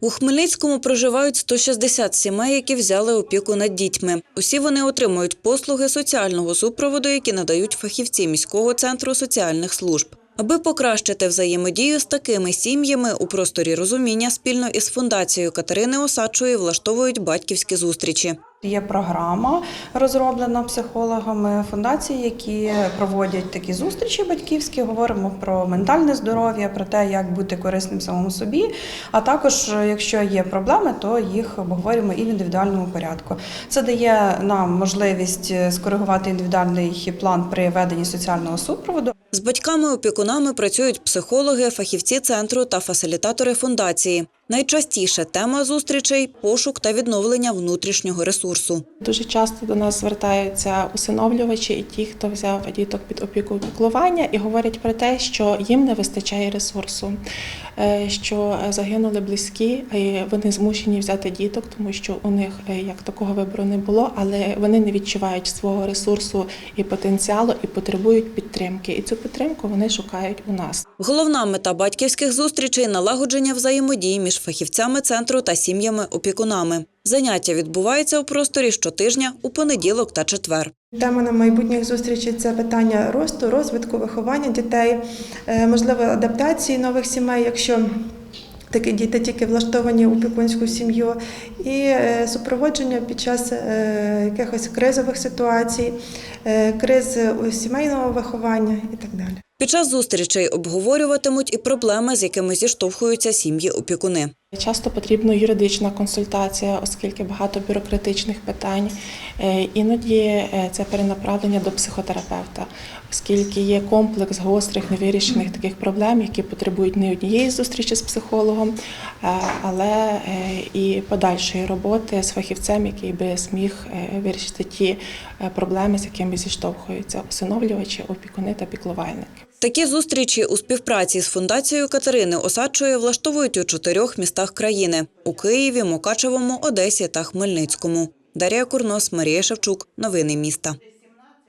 У Хмельницькому проживають 160 сімей, які взяли опіку над дітьми. Усі вони отримують послуги соціального супроводу, які надають фахівці міського центру соціальних служб. Аби покращити взаємодію з такими сім'ями у просторі розуміння спільно із фундацією Катерини Осадчої влаштовують батьківські зустрічі. Є програма, розроблена психологами фундації, які проводять такі зустрічі батьківські. Говоримо про ментальне здоров'я, про те, як бути корисним самому собі. А також, якщо є проблеми, то їх обговорюємо і в індивідуальному порядку. Це дає нам можливість скоригувати індивідуальний план при веденні соціального супроводу. З батьками-опікунами працюють психологи, фахівці центру та фасилітатори фундації. Найчастіше тема зустрічей пошук та відновлення внутрішнього ресурсу. Дуже часто до нас звертаються усиновлювачі і ті, хто взяв діток під опіку піклування, і говорять про те, що їм не вистачає ресурсу, е, що загинули близькі, і вони змушені взяти діток, тому що у них е, як такого вибору не було, але вони не відчувають свого ресурсу і потенціалу, і потребують підтримки. І цю підтримку вони шукають у нас. Головна мета батьківських зустрічей налагодження взаємодії між фахівцями центру та сім'ями-опікунами. Заняття відбуваються у просторі щотижня у понеділок та четвер. Тема на майбутніх зустрічей це питання росту, розвитку, виховання дітей, е, можливо, адаптації нових сімей, якщо такі діти тільки влаштовані у опікунську сім'ю, і е, супроводження під час е, якихось кризових ситуацій, криз у сімейного виховання і так далі. Під час зустрічей обговорюватимуть і проблеми, з якими зіштовхуються сім'ї-опікуни. Часто потрібна юридична консультація, оскільки багато бюрократичних питань. Е, Іноді е, це перенаправлення до психотерапевта, оскільки є комплекс гострих невирішених таких проблем, які потребують не однієї зустрічі з психологом, е, але і подальшої роботи з фахівцем, який би зміг вирішити ті проблеми, з якими зіштовхуються усиновлювачі, опікуни та піклувальники. Такі зустрічі у співпраці з фундацією Катерини Осадчої влаштовують у чотирьох містах країни – у Києві, Мукачевому, Одесі та Хмельницькому. Дарія Курнос, Марія Шевчук. Новини міста.